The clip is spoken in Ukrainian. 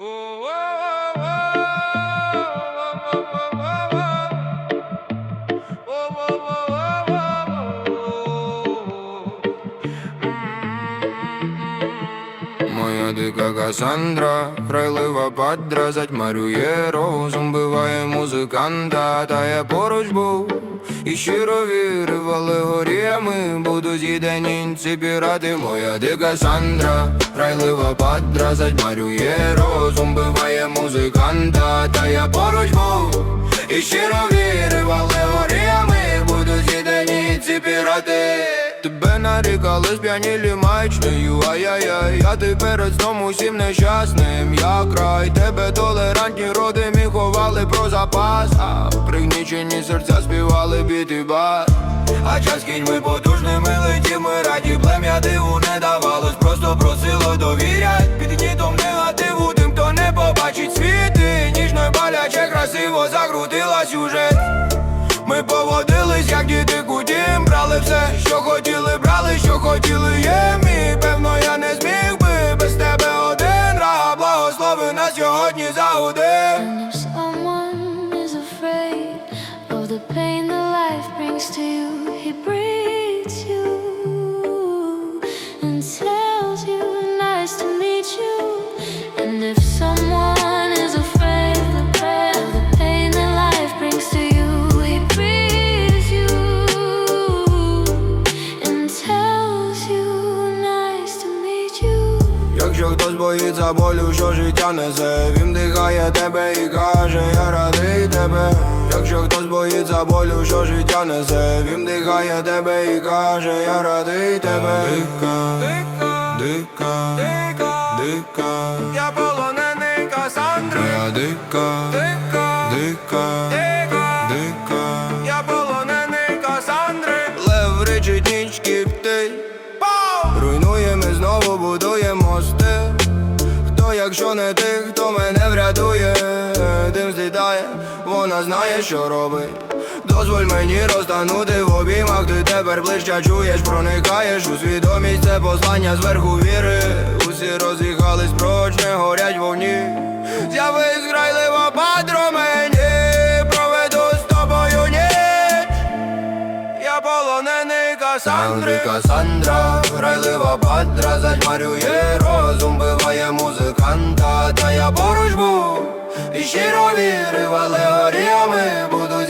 Oh, Моя дика Касандра, грайлива падра, затьмарює розум, биває музиканта, та я поруч був і щиро вірив, алегоріями буду з'їдені інці пірати. Моя дика Сандра, грайлива падра, затьмарює розум, биває музиканта, та я поруч був і щиро вірив, алегоріями буду з'їдені інці пірати. Тебе нарікали сп'янілі маячнею, ай-яй-яй Я перед сном усім нещасним, я край Тебе толерантні роди мі ховали про запас. А пригнічені серця співали біт і бас. А час кіньми потужними летів, ми раді плем'я диву не давалось. Просто просило довірять під гнітом негативу Тим, хто не побачить світи. Ніжно боляче красиво закрутила сюжет years old. And if someone is afraid of the pain. Хтось боїться болю, що життя несе, він дихає тебе і каже, я радий тебе. Якщо хтось боїться болю, що життя несе, він дихає тебе і каже, я радий тебе. Дика, дика, дика, дика, я полонений Касандри. Я дика, дика, якщо не ти, хто мене врятує, дим злітає, вона знає, що робить. Дозволь мені розтанути в обіймах, ти тепер ближче чуєш, проникаєш у свідомість, це послання зверху віри. Усі роз'їхались проч, не горять вовні. З'явись грайлива падро мені, проведу з тобою ніч. Я полонений Касандри Касандра, грайлива падра, затьмарює розум, биває музиканта, поруч був і щиро вірив, але горіями пірати.